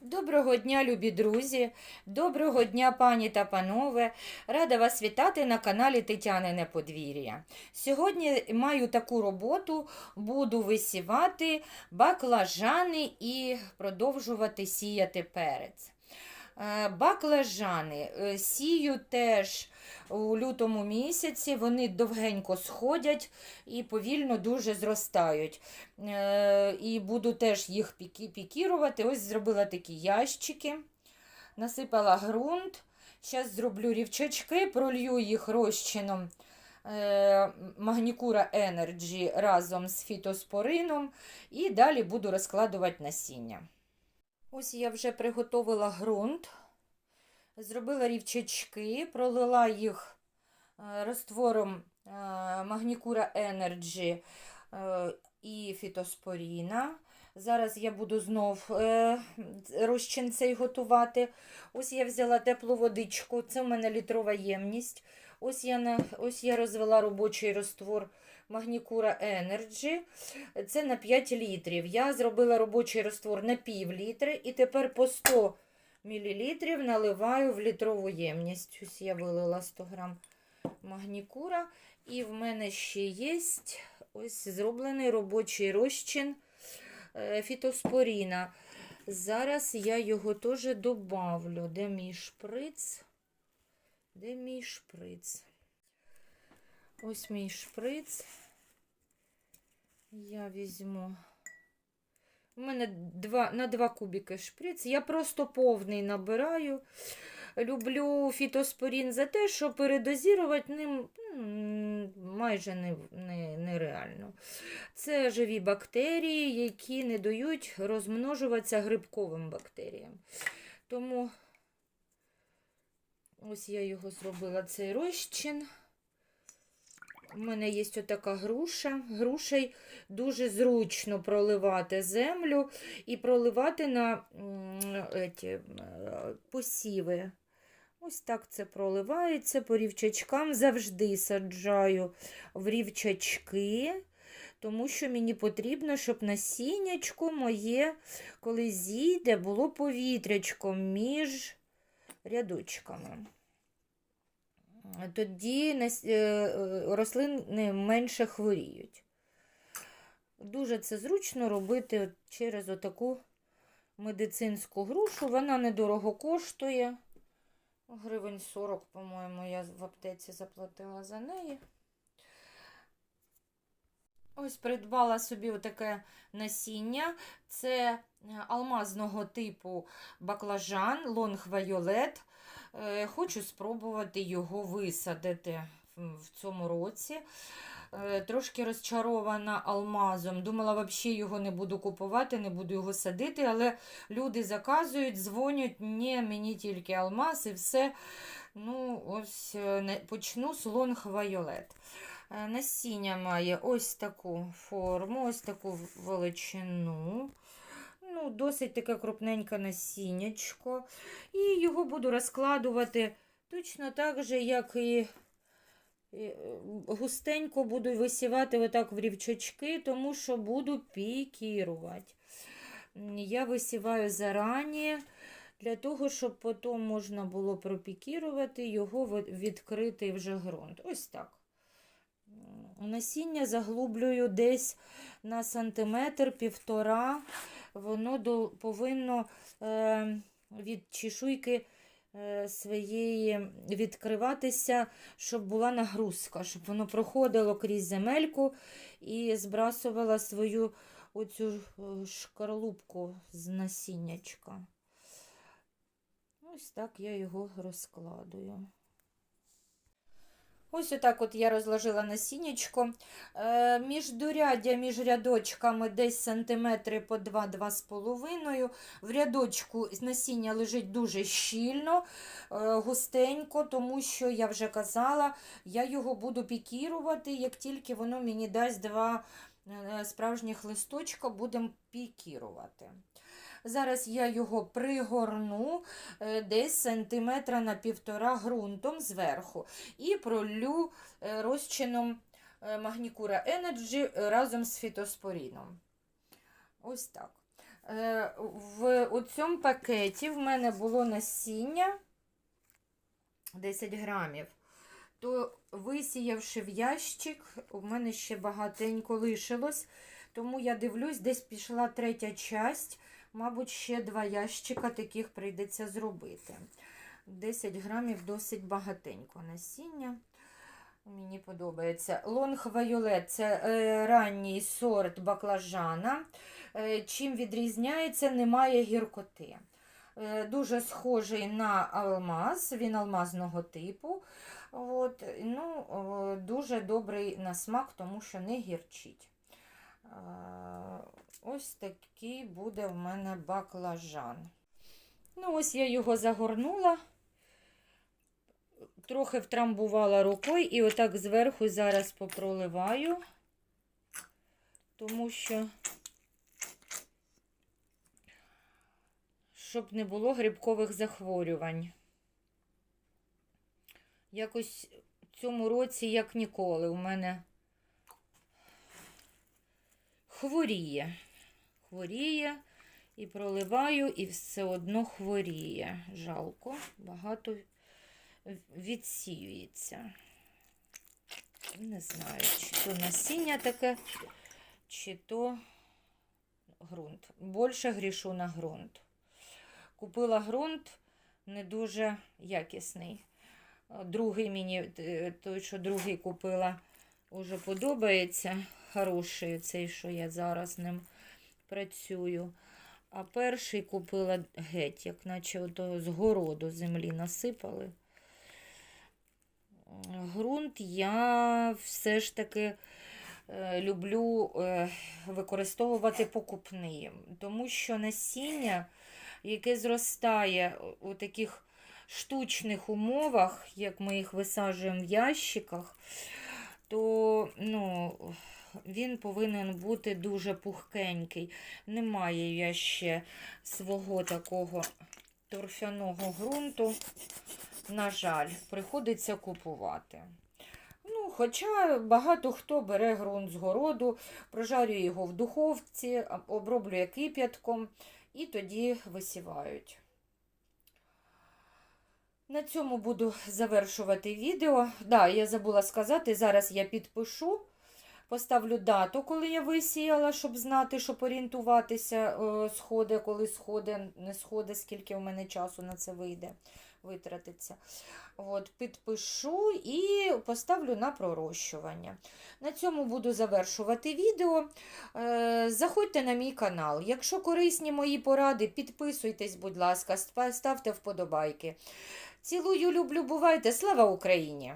Доброго дня, любі друзі! Доброго дня, пані та панове! Рада вас вітати на каналі Тетянине Подвір'я. Сьогодні маю таку роботу, буду висівати баклажани і продовжувати сіяти перець. Е, Баклажани е, сію теж у лютому місяці, вони довгенько сходять і повільно дуже зростають. Е, І буду теж їх пікірувати. Ось зробила такі ящики, насипала ґрунт. Зараз зроблю рівчачки, пролью їх розчином Магнікура Energy разом з фітоспорином і далі буду розкладувати насіння. Ось я вже приготовила ґрунт, зробила рівчачки, пролила їх е, розтвором е, Магнікура Energy е, і фітоспоріна. Зараз я буду знов розчин цей готувати. Ось я взяла теплу водичку, це в мене літрова ємність. Ось я, ось я розвела робочий розтвор Магнікура Energy. Це на 5 літрів. Я зробила робочий розтвор на пів літри і тепер по 100 мл наливаю в літрову ємність. Ось я вилила 100 грам магнікура. І в мене ще є ось зроблений робочий розчин е, фітоспоріна. Зараз я його теж добавлю. Де мій шприц? Де мій шприц? Ось мій шприц. Я візьму. У мене два, на два кубики шприц. Я просто повний набираю. Люблю фітоспорін за те, що передозірувати ним майже не, не, нереально. Це живі бактерії, які не дають розмножуватися грибковим бактеріям. Тому ось я його зробила цей розчин. У мене є отака груша. Грушей дуже зручно проливати землю і проливати на еті, е, посіви. Ось так це проливається по рівчачкам. Завжди саджаю в рівчачки, тому що мені потрібно, щоб насіннячко моє, коли зійде, було повітрячко між рядочками. Тоді е, е, рослини менше хворіють. Дуже це зручно робити через отаку медицинську грушу. Вона недорого коштує. Гривень 40, по-моєму, я в аптеці заплатила за неї. Ось придбала собі отаке насіння. Це е, алмазного типу баклажан, лонг вайолет. Е, Хочу спробувати його висадити в- цьому році. Е, Трошки розчарована алмазом. Думала, взагалі його не буду купувати, не буду його садити, але люди заказують, дзвонять, ні, мені тільки алмаз і все. Ну, ось е, почну з лонг вайолет. Насіння має ось таку форму, ось таку величину. Ну, досить таке крупненьке насіннячко. І його буду розкладувати точно так же, як і е, густенько буду висівати отак в рівчачки, тому що буду пікірувати. Я висіваю зарані, для того, щоб потім можна було пропікірувати його відкритий вже ґрунт. Ось так. Насіння заглублюю десь на сантиметр, півтора. Воно до, повинно е, від чешуйки е, своєї відкриватися, щоб була нагрузка, щоб воно проходило крізь земельку і збрасувало свою оцю е, шкарлупку з насіннячка. Ось так я його розкладую. Ось отак от я розложила насіннячко. Е, міждуряддя між рядочками десь сантиметри по 2-2,5. В рядочку насіння лежить дуже щільно, е, густенько, тому що я вже казала, я його буду пікірувати, як тільки воно мені дасть два е, справжніх листочка, будемо пікірувати. Зараз я його пригорну е, десь сантиметра на півтора ґрунтом зверху і пролю е, розчином е, Магнікура Energy разом з фітоспоріном. Ось так. В у цьому пакеті в мене було насіння 10 грамів. То висіявши в ящик, у мене ще багатенько лишилось. Тому я дивлюсь, десь пішла третя часть. Мабуть, ще два ящика таких прийдеться зробити. 10 грамів досить багатенько насіння. Мені подобається. Лонг Вайолет це е, ранній сорт баклажана. Е, чим відрізняється, немає гіркоти. Е, дуже схожий на алмаз, він алмазного типу. От, ну, е, дуже добрий на смак, тому що не гірчить. Ось такий буде в мене баклажан. Ну, ось я його загорнула, трохи втрамбувала рукою і отак зверху зараз попроливаю, тому що, щоб не було грибкових захворювань. Якось в цьому році, як ніколи, у мене хворіє. Хворіє і проливаю, і все одно хворіє. Жалко, багато відсіюється. Не знаю, чи то насіння таке, чи то ґрунт. Більше грішу на ґрунт. Купила ґрунт не дуже якісний. Другий мені, е, той, що другий купила, уже подобається. Хороший цей, що я зараз ним працюю. А перший купила геть, як наче ото з городу землі насипали. Грунт я все ж таки е, люблю е, використовувати покупний, тому що насіння, яке зростає у таких штучних умовах, як ми їх висаджуємо в ящиках, то ну, він повинен бути дуже пухкенький. Немає я ще свого такого торфяного ґрунту. На жаль, приходиться купувати. Ну, Хоча багато хто бере ґрунт з городу, прожарює його в духовці, оброблює кип'ятком і тоді висівають. На цьому буду завершувати відео. Да, я забула сказати, зараз я підпишу, поставлю дату, коли я висіяла, щоб знати, щоб орієнтуватися, сходи, коли сходи, не сходи, скільки у мене часу на це вийде, витратиться. От, Підпишу і поставлю на пророщування. На цьому буду завершувати відео. Е, Заходьте на мій канал. Якщо корисні мої поради, підписуйтесь, будь ласка, ставте вподобайки. Цілую, люблю, бувайте! Слава Україні!